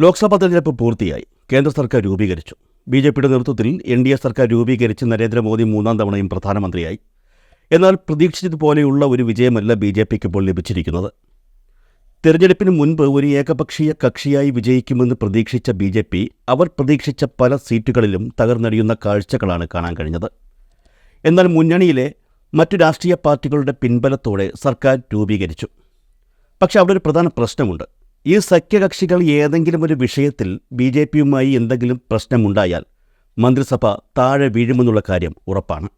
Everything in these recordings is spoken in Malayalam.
ലോക്സഭാ തെരഞ്ഞെടുപ്പ് പൂർത്തിയായി. കേന്ദ്ര സർക്കാർ രൂപീകരിച്ചു. ബി ജെ പിയുടെ നേതൃത്വത്തിൽ എൻ ഡി എ സർക്കാർ രൂപീകരിച്ച് നരേന്ദ്രമോദി മൂന്നാം തവണയും പ്രധാനമന്ത്രിയായി. എന്നാൽ പ്രതീക്ഷിച്ചതുപോലെയുള്ള ഒരു വിജയമല്ല ബി ജെ പിക്ക് ഇപ്പോൾ ലഭിച്ചിരിക്കുന്നത്. തെരഞ്ഞെടുപ്പിന് മുൻപ് ഒരു ഏകപക്ഷീയ കക്ഷിയായി വിജയിക്കുമെന്ന് പ്രതീക്ഷിച്ച ബി ജെ പി അവർ പ്രതീക്ഷിച്ച പല സീറ്റുകളിലും തകർന്നടിയുന്ന കാഴ്ചകളാണ് കാണാൻ കഴിഞ്ഞത്. എന്നാൽ മുന്നണിയിലെ മറ്റു രാഷ്ട്രീയ പാർട്ടികളുടെ പിൻബലത്തോടെ സർക്കാർ രൂപീകരിച്ചു. പക്ഷേ അവിടെ ഒരു പ്രധാന പ്രശ്നമുണ്ട്. ഈ സഖ്യകക്ഷികൾ ഏതെങ്കിലും ഒരു വിഷയത്തിൽ ബി ജെ പിയുമായി എന്തെങ്കിലും പ്രശ്നമുണ്ടായാൽ മന്ത്രിസഭ താഴെ വീഴുമെന്നുള്ള കാര്യം ഉറപ്പാണ്.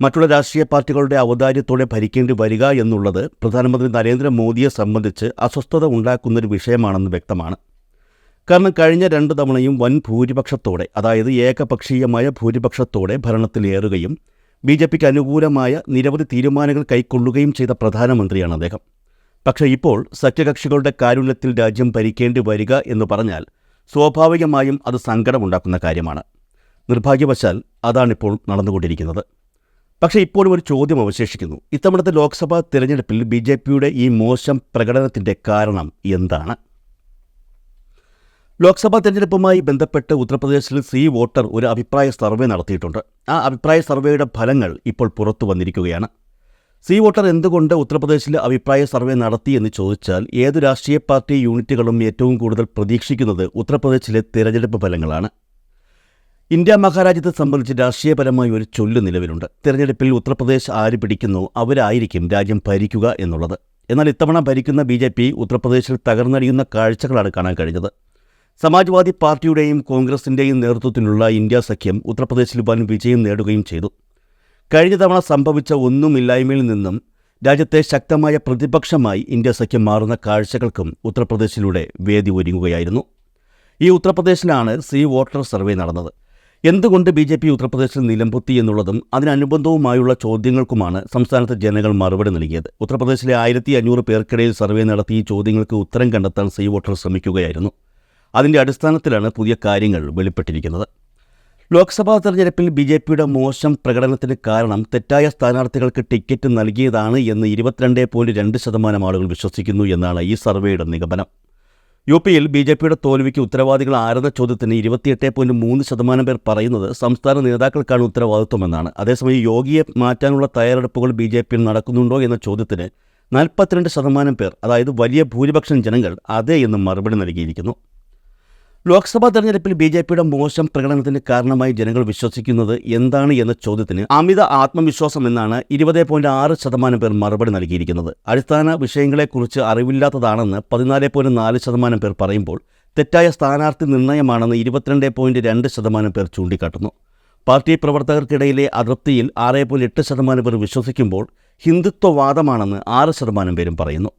മറ്റുള്ള രാഷ്ട്രീയ പാർട്ടികളുടെ ഔദാര്യത്തോടെ ഭരിക്കേണ്ടി വരിക എന്നുള്ളത് പ്രധാനമന്ത്രി നരേന്ദ്രമോദിയെ സംബന്ധിച്ച് അസ്വസ്ഥത ഉണ്ടാക്കുന്നൊരു വിഷയമാണെന്ന് വ്യക്തമാണ്. കാരണം കഴിഞ്ഞ രണ്ട് തവണയും വൻ ഭൂരിപക്ഷത്തോടെ അതായത് ഏകപക്ഷീയമായ ഭൂരിപക്ഷത്തോടെ ഭരണത്തിലേറുകയും ബി ജെ പിക്ക് അനുകൂലമായ നിരവധി തീരുമാനങ്ങൾ കൈക്കൊള്ളുകയും ചെയ്ത പ്രധാനമന്ത്രിയാണ് അദ്ദേഹം. പക്ഷേ ഇപ്പോൾ സഖ്യകക്ഷികളുടെ കാരുണ്യത്തിൽ രാജ്യം ഭരിക്കേണ്ടി വരിക എന്ന് പറഞ്ഞാൽ സ്വാഭാവികമായും അത് സങ്കടമുണ്ടാക്കുന്ന കാര്യമാണ്. നിർഭാഗ്യവശാൽ അതാണിപ്പോൾ നടന്നുകൊണ്ടിരിക്കുന്നത്. പക്ഷേ ഇപ്പോഴും ഒരു ചോദ്യം അവശേഷിക്കുന്നു. ഇത്തവണത്തെ ലോക്സഭാ തിരഞ്ഞെടുപ്പിൽ ബി ജെ പിയുടെ ഈ മോശം പ്രകടനത്തിന്റെ കാരണം എന്താണ്? ലോക്സഭാ തെരഞ്ഞെടുപ്പുമായി ബന്ധപ്പെട്ട് ഉത്തർപ്രദേശിൽ സി വോട്ടർ ഒരു അഭിപ്രായ സർവേ നടത്തിയിട്ടുണ്ട്. ആ അഭിപ്രായ സർവേയുടെ ഫലങ്ങൾ ഇപ്പോൾ പുറത്തു വന്നിരിക്കുകയാണ്. സി വോട്ടർ എന്തുകൊണ്ട് ഉത്തർപ്രദേശിൽ അഭിപ്രായ സർവേ നടത്തി എന്ന് ചോദിച്ചാൽ ഏത് രാഷ്ട്രീയ പാർട്ടി യൂണിറ്റുകളും ഏറ്റവും കൂടുതൽ പ്രതീക്ഷിക്കുന്നത് ഉത്തർപ്രദേശിലെ തിരഞ്ഞെടുപ്പ് ഫലങ്ങളാണ്. ഇന്ത്യ മഹാരാജ്യത്തെ സംബന്ധിച്ച് രാഷ്ട്രീയപരമായി ഒരു ചൊല്ല് നിലവിലുണ്ട്. തിരഞ്ഞെടുപ്പിൽ ഉത്തർപ്രദേശ് ആര് പിടിക്കുന്നു അവരായിരിക്കും രാജ്യം ഭരിക്കുക എന്നുള്ളത്. എന്നാൽ ഇത്തവണ ഭരിക്കുന്ന ബി ജെ പി ഉത്തർപ്രദേശിൽ തകർന്നടിയുന്ന കാഴ്ചകളാണ് കാണാൻ കഴിഞ്ഞത്. സമാജ്വാദി പാർട്ടിയുടെയും കോൺഗ്രസിന്റെയും നേതൃത്വത്തിലുള്ള ഇന്ത്യ സഖ്യം ഉത്തർപ്രദേശിൽ വൻ വിജയം നേടുകയും ചെയ്തു. കഴിഞ്ഞ തവണ സംഭവിച്ച ഒന്നുമില്ലായ്മയിൽ നിന്നും രാജ്യത്തെ ശക്തമായ പ്രതിപക്ഷമായി ഇന്ത്യ സഖ്യം മാറുന്ന കാഴ്ചകൾക്കും ഉത്തർപ്രദേശിലൂടെ വേദി ഒരുങ്ങുകയായിരുന്നു. ഈ ഉത്തർപ്രദേശിലാണ് സി വോട്ടർ സർവേ നടന്നത്. എന്തുകൊണ്ട് ബി ജെ പി ഉത്തർപ്രദേശിൽ നിലംപൊത്തി എന്നുള്ളതും അതിനനുബന്ധവുമായുള്ള ചോദ്യങ്ങൾക്കുമാണ് സംസ്ഥാനത്തെ ജനങ്ങൾ മറുപടി നൽകിയത്. ഉത്തർപ്രദേശിലെ ആയിരത്തി അഞ്ഞൂറ് പേർക്കിടയിൽ സർവേ നടത്തി ഈ ചോദ്യങ്ങൾക്ക് ഉത്തരം കണ്ടെത്താൻ സി വോട്ടർ ശ്രമിക്കുകയായിരുന്നു. അതിന്റെ അടിസ്ഥാനത്തിലാണ് പുതിയ കാര്യങ്ങൾ വെളിപ്പെട്ടിരിക്കുന്നത്. ലോക്സഭാ തെരഞ്ഞെടുപ്പിൽ ബി ജെ പിയുടെ മോശം പ്രകടനത്തിന് കാരണം തെറ്റായ സ്ഥാനാർത്ഥികൾക്ക് ടിക്കറ്റ് നൽകിയതാണ് എന്ന് ഇരുപത്തിരണ്ട് പോയിന്റ് രണ്ട് ശതമാനം ആളുകൾ വിശ്വസിക്കുന്നു എന്നാണ് ഈ സർവേയുടെ നിഗമനം. യു പിയിൽ ബി ജെ പിയുടെ തോൽവിക്ക് ഉത്തരവാദികൾ ആരെന്ന ചോദ്യത്തിന് ഇരുപത്തിയെട്ട് പോയിന്റ് മൂന്ന് ശതമാനം പേർ പറയുന്നത് സംസ്ഥാന നേതാക്കൾക്കാണ് ഉത്തരവാദിത്വമെന്നാണ്. അതേസമയം യോഗിയെ മാറ്റാനുള്ള തയ്യാറെടുപ്പുകൾ ബി ജെ പിയിൽ നടക്കുന്നുണ്ടോ എന്ന ചോദ്യത്തിന് നാൽപ്പത്തിരണ്ട് ശതമാനം പേർ അതായത് വലിയ ഭൂരിപക്ഷം ജനങ്ങൾ അതെ എന്ന് മറുപടി നൽകിയിരിക്കുന്നു. ലോക്സഭാ തെരഞ്ഞെടുപ്പിൽ ബി ജെ പിയുടെ മോശം പ്രകടനത്തിന് കാരണമായി ജനങ്ങൾ വിശ്വസിക്കുന്നത് എന്താണ് എന്ന ചോദ്യത്തിന് അമിത ആത്മവിശ്വാസം എന്നാണ് ഇരുപത് പോയിന്റ് ആറ് ശതമാനം പേർ മറുപടി നൽകിയിരിക്കുന്നത്. അടിസ്ഥാന വിഷയങ്ങളെക്കുറിച്ച് അറിവില്ലാത്തതാണെന്ന് പതിനാല് പോയിന്റ് നാല് ശതമാനം പേർ പറയുമ്പോൾ തെറ്റായ സ്ഥാനാർത്ഥി നിർണയമാണെന്ന് ഇരുപത്തിരണ്ട് പോയിന്റ് രണ്ട് ശതമാനം പേർ ചൂണ്ടിക്കാട്ടുന്നു. പാർട്ടി പ്രവർത്തകർക്കിടയിലെ അതൃപ്തിയിൽ ആറ് പോയിന്റ് എട്ട് ശതമാനം പേർ വിശ്വസിക്കുമ്പോൾ ഹിന്ദുത്വവാദമാണെന്ന് ആറ് ശതമാനം പേരും പറയുന്നു.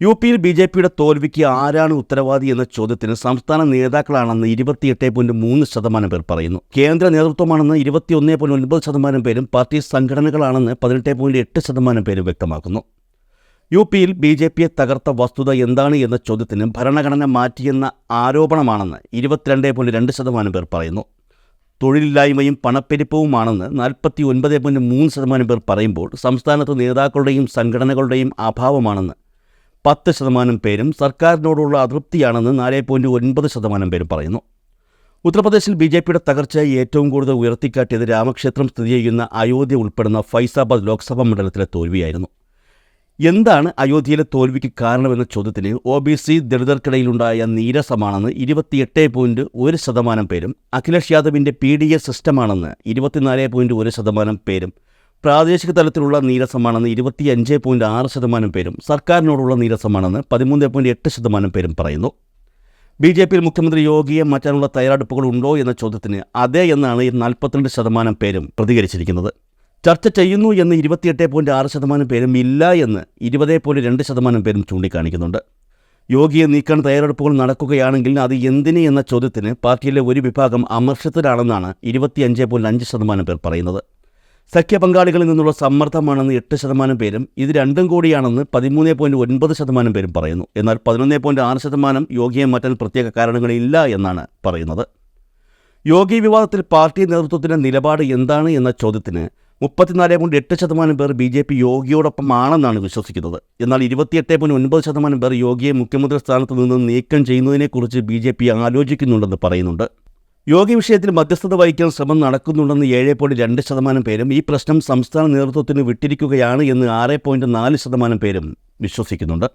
യു പിയിൽ ബി ജെ പിയുടെ തോൽവിക്ക് ആരാണ് ഉത്തരവാദി എന്ന ചോദ്യത്തിന് സംസ്ഥാന നേതാക്കളാണെന്ന് ഇരുപത്തിയെട്ട് പോയിന്റ് മൂന്ന് ശതമാനം പേർ പറയുന്നു. കേന്ദ്ര നേതൃത്വമാണെന്ന് ഇരുപത്തിയൊന്ന് പോയിന്റ് ഒൻപത് ശതമാനം പേരും പാർട്ടി സംഘടനകളാണെന്ന് പതിനെട്ട് പോയിന്റ് എട്ട് ശതമാനം പേരും വ്യക്തമാക്കുന്നു. യു പിയിൽ ബി ജെ പിയെ തകർത്ത വസ്തുത എന്താണ് എന്ന ചോദ്യത്തിന് ഭരണഘടന മാറ്റിയെന്ന ആരോപണമാണെന്ന് ഇരുപത്തിരണ്ട് പോയിന്റ് രണ്ട് ശതമാനം പേർ പറയുന്നു. തൊഴിലില്ലായ്മയും പണപ്പെരുപ്പവുമാണെന്ന് നാൽപ്പത്തി ഒൻപത് പോയിന്റ് മൂന്ന് ശതമാനം പേർ പറയുമ്പോൾ സംസ്ഥാനത്ത് നേതാക്കളുടെയും സംഘടനകളുടെയും അഭാവമാണെന്ന് പത്ത് ശതമാനം പേരും സർക്കാരിനോടുള്ള അതൃപ്തിയാണെന്ന് നാല് പോയിന്റ് ഒൻപത് ശതമാനം പേരും പറയുന്നു. ഉത്തർപ്രദേശിൽ ബി ജെ പിയുടെ തകർച്ച ഏറ്റവും കൂടുതൽ ഉയർത്തിക്കാട്ടിയത് രാമക്ഷേത്രം സ്ഥിതി ചെയ്യുന്ന അയോധ്യ ഉൾപ്പെടുന്ന ഫൈസാബാദ് ലോക്സഭാ മണ്ഡലത്തിലെ തോൽവിയായിരുന്നു. എന്താണ് അയോധ്യയിലെ തോൽവിക്ക് കാരണമെന്ന ചോദ്യത്തിന് ഒ ബി സി ദളിതർക്കിടയിലുണ്ടായ നീരസമാണെന്ന് ഇരുപത്തിയെട്ട് പോയിന്റ് ഒരു ശതമാനം പേരും അഖിലേഷ് യാദവിന്റെ പി ഡി എ സിസ്റ്റമാണെന്ന് ഇരുപത്തിനാല് പോയിന്റ് ഒരു ശതമാനം പേരും പ്രാദേശിക തലത്തിലുള്ള നീരസമാണെന്ന് ഇരുപത്തിയഞ്ച് പോയിന്റ് ആറ് ശതമാനം പേരും സർക്കാരിനോടുള്ള നീരസമാണെന്ന് പതിമൂന്ന് പോയിന്റ് എട്ട് ശതമാനം പേരും പറയുന്നു. ബി ജെ പിയിൽ മുഖ്യമന്ത്രി യോഗിയെ മാറ്റാനുള്ള തയ്യാറെടുപ്പുകൾ ഉണ്ടോ എന്ന ചോദ്യത്തിന് അതെ എന്നാണ് ഈ നാൽപ്പത്തിരണ്ട് ശതമാനം പേരും പ്രതികരിച്ചിരിക്കുന്നത്. ചർച്ച ചെയ്യുന്നു എന്ന് ഇരുപത്തിയെട്ട് പോയിന്റ് ആറ് ശതമാനം പേരും ഇല്ല എന്ന് ഇരുപത് പോയിന്റ് രണ്ട് ശതമാനം പേരും ചൂണ്ടിക്കാണിക്കുന്നുണ്ട്. യോഗിയെ നീക്കാൻ തയ്യാറെടുപ്പുകൾ നടക്കുകയാണെങ്കിൽ അത് എന്തിന് എന്ന ചോദ്യത്തിന് പാർട്ടിയിലെ ഒരു വിഭാഗം അമർഷത്തിലാണെന്നാണ് ഇരുപത്തിയഞ്ച് പോയിന്റ് അഞ്ച് ശതമാനം പേർ പറയുന്നത്. സഖ്യപങ്കാളികളിൽ നിന്നുള്ള സമ്മർദ്ദമാണെന്ന് എട്ട് ശതമാനം പേരും ഇത് രണ്ടും കൂടിയാണെന്ന് പതിമൂന്ന് പോയിന്റ് ഒൻപത് ശതമാനം പേരും പറയുന്നു. എന്നാൽ പതിനൊന്ന് പോയിന്റ് ആറ് ശതമാനം യോഗിയെ മാറ്റാൻ പ്രത്യേക കാരണങ്ങളില്ല എന്നാണ് പറയുന്നത്. യോഗി വിവാദത്തിൽ പാർട്ടി നേതൃത്വത്തിന്റെ നിലപാട് എന്താണ് എന്ന ചോദ്യത്തിന് മുപ്പത്തിനാല് പോയിന്റ് എട്ട് ശതമാനം പേർ ബി ജെ പി യോഗിയോടൊപ്പമാണെന്നാണ് വിശ്വസിക്കുന്നത്. എന്നാൽ ഇരുപത്തിയെട്ട് പോയിന്റ് ഒൻപത് ശതമാനം പേർ യോഗിയെ മുഖ്യമന്ത്രി സ്ഥാനത്ത് നിന്ന് നീക്കം ചെയ്യുന്നതിനെക്കുറിച്ച് ബി ജെ പി ആലോചിക്കുന്നുണ്ടെന്ന് പറയുന്നുണ്ട്. യോഗി വിഷയത്തിൽ മധ്യസ്ഥത വഹിക്കാൻ ശ്രമം നടക്കുന്നുണ്ടെന്ന് ഏഴ് പോയിന്റ് രണ്ട് ശതമാനം പേരും ഈ പ്രശ്നം സംസ്ഥാന നേതൃത്വത്തിന് വിട്ടിരിക്കുകയാണ് എന്ന് ആറ് പോയിന്റ് നാല് ശതമാനം പേരും വിശ്വസിക്കുന്നുണ്ട്.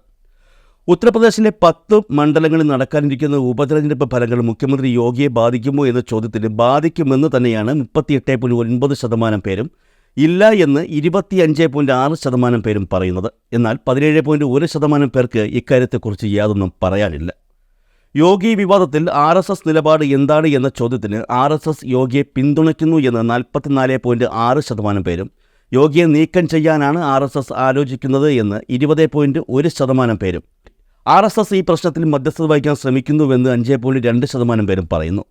ഉത്തർപ്രദേശിലെ പത്ത് മണ്ഡലങ്ങളിൽ നടക്കാനിരിക്കുന്ന ഉപതെരഞ്ഞെടുപ്പ് ഫലങ്ങൾ മുഖ്യമന്ത്രി യോഗിയെ ബാധിക്കുമോ എന്ന ചോദ്യത്തിന് ബാധിക്കുമെന്ന് തന്നെയാണ് മുപ്പത്തിയെട്ട് പോയിന്റ് ഒൻപത് ശതമാനം പേരും ഇല്ല എന്ന് ഇരുപത്തിയഞ്ച് പോയിന്റ് ആറ് ശതമാനം പേരും പറയുന്നത്. എന്നാൽ പതിനേഴ് പോയിന്റ് ഒരു ശതമാനം പേർക്ക് ഇക്കാര്യത്തെക്കുറിച്ച് യാതൊന്നും പറയാനില്ല. യോഗി വിവാദത്തിൽ ആർ എസ് എസ് നിലപാട് എന്താണ് എന്ന ചോദ്യത്തിന് ആർ എസ് എസ് യോഗിയെ പിന്തുണയ്ക്കുന്നു എന്ന് നാൽപ്പത്തിനാല് പോയിന്റ് ആറ് ശതമാനം പേരും യോഗിയെ നീക്കം ചെയ്യാനാണ് ആർ എസ് എസ് ആലോചിക്കുന്നത് എന്ന് ഇരുപത് പോയിന്റ് ഒരു ശതമാനം പേരും. ആർ എസ് എസ് ഈ പ്രശ്നത്തിൽ മധ്യസ്ഥത വഹിക്കാൻ ശ്രമിക്കുന്നുവെന്ന് അഞ്ച് പോയിന്റ് രണ്ട് ശതമാനം പേരും പറയുന്നു.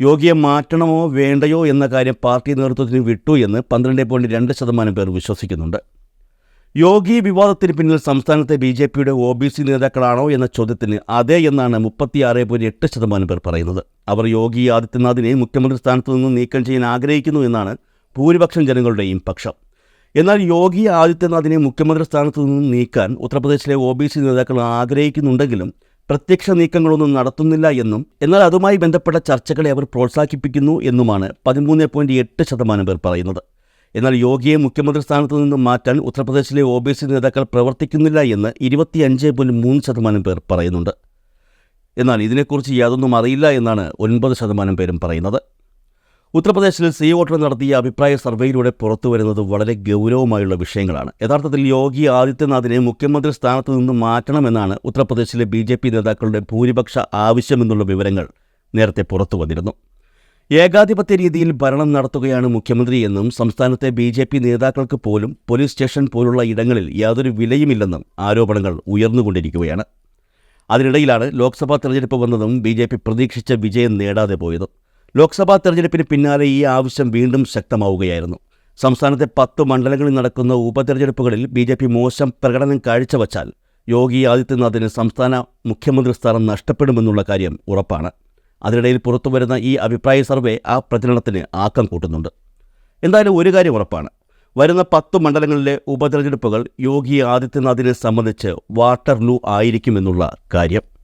യോഗിയെ മാറ്റണമോ വേണ്ടയോ എന്ന കാര്യം പാർട്ടി നേതൃത്വത്തിന് വിട്ടു എന്ന് പന്ത്രണ്ട് പോയിന്റ് രണ്ട് ശതമാനം പേർ വിശ്വസിക്കുന്നുണ്ട്. യോഗി വിവാദത്തിന് പിന്നിൽ സംസ്ഥാനത്തെ ബി ജെ പിയുടെ ഒ ബി സി നേതാക്കളാണോ എന്ന ചോദ്യത്തിന് അതെ എന്നാണ് മുപ്പത്തിയാറ് പോയിന്റ് എട്ട് ശതമാനം പേർ പറയുന്നത്. അവർ യോഗി ആദിത്യനാഥിനെ മുഖ്യമന്ത്രി സ്ഥാനത്ത് നിന്ന് നീക്കം ചെയ്യാൻ ആഗ്രഹിക്കുന്നു എന്നാണ് ഭൂരിപക്ഷം ജനങ്ങളുടെയും പക്ഷം. എന്നാൽ യോഗി ആദിത്യനാഥിനെ മുഖ്യമന്ത്രി സ്ഥാനത്ത് നിന്ന് നീക്കാൻ ഉത്തർപ്രദേശിലെ ഒ ബി സി നേതാക്കൾ ആഗ്രഹിക്കുന്നുണ്ടെങ്കിലും പ്രത്യക്ഷ നീക്കങ്ങളൊന്നും നടത്തുന്നില്ല എന്നും എന്നാൽ അതുമായി ബന്ധപ്പെട്ട ചർച്ചകളെ അവർ പ്രോത്സാഹിപ്പിക്കുന്നു എന്നുമാണ് പതിമൂന്ന് പോയിന്റ് എട്ട് ശതമാനം പേർ പറയുന്നത്. എന്നാൽ യോഗിയെ മുഖ്യമന്ത്രി സ്ഥാനത്ത് നിന്ന് മാറ്റാൻ ഉത്തർപ്രദേശിലെ ഒ ബി സി നേതാക്കൾ പ്രവർത്തിക്കുന്നില്ല എന്ന് ഇരുപത്തിയഞ്ച് പോയിന്റ് മൂന്ന് ശതമാനം പേർ പറയുന്നുണ്ട്. എന്നാൽ ഇതിനെക്കുറിച്ച് യാതൊന്നും അറിയില്ല എന്നാണ് ഒൻപത് ശതമാനം പേരും പറയുന്നത്. ഉത്തർപ്രദേശിൽ സി വോട്ടർ നടത്തിയ അഭിപ്രായ സർവേയിലൂടെ പുറത്തു വരുന്നത് വളരെ ഗൗരവമായുള്ള വിഷയങ്ങളാണ്. യഥാർത്ഥത്തിൽ യോഗി ആദിത്യനാഥിനെ മുഖ്യമന്ത്രി സ്ഥാനത്ത് നിന്ന് മാറ്റണമെന്നാണ് ഉത്തർപ്രദേശിലെ ബി നേതാക്കളുടെ ഭൂരിപക്ഷ ആവശ്യമെന്നുള്ള വിവരങ്ങൾ നേരത്തെ പുറത്തു വന്നിരുന്നു. ഏകാധിപത്യ രീതിയിൽ ഭരണം നടത്തുകയാണ് മുഖ്യമന്ത്രിയെന്നും സംസ്ഥാനത്തെ ബി ജെ പി നേതാക്കൾക്ക് പോലും പോലീസ് സ്റ്റേഷൻ പോലുള്ള ഇടങ്ങളിൽ യാതൊരു വിലയുമില്ലെന്നും ആരോപണങ്ങൾ ഉയർന്നുകൊണ്ടിരിക്കുകയാണ്. അതിനിടയിലാണ് ലോക്സഭാ തെരഞ്ഞെടുപ്പ് വന്നതും ബി ജെ പി പ്രതീക്ഷിച്ച വിജയം നേടാതെ പോയതും. ലോക്സഭാ തെരഞ്ഞെടുപ്പിന് പിന്നാലെ ഈ ആവശ്യം വീണ്ടും ശക്തമാവുകയായിരുന്നു. സംസ്ഥാനത്തെ പത്ത് മണ്ഡലങ്ങളിൽ നടക്കുന്ന ഉപതെരഞ്ഞെടുപ്പുകളിൽ ബി ജെ പി മോശം പ്രകടനം കാഴ്ചവച്ചാൽ യോഗി ആദിത്യനാഥിന് സംസ്ഥാന മുഖ്യമന്ത്രി സ്ഥാനം നഷ്ടപ്പെടുമെന്നുള്ള കാര്യം ഉറപ്പാണ്. അതിനിടയിൽ പുറത്തു വരുന്ന ഈ അഭിപ്രായ സർവേ ആ പ്രചരണത്തിന് ആക്കം കൂട്ടുന്നുണ്ട്. എന്തായാലും ഒരു കാര്യം ഉറപ്പാണ്. വരുന്ന പത്ത് മണ്ഡലങ്ങളിലെ ഉപതെരഞ്ഞെടുപ്പുകൾ യോഗി ആദിത്യനാഥിനെ സംബന്ധിച്ച് വാട്ടർലൂ ആയിരിക്കുമെന്നുള്ള കാര്യം.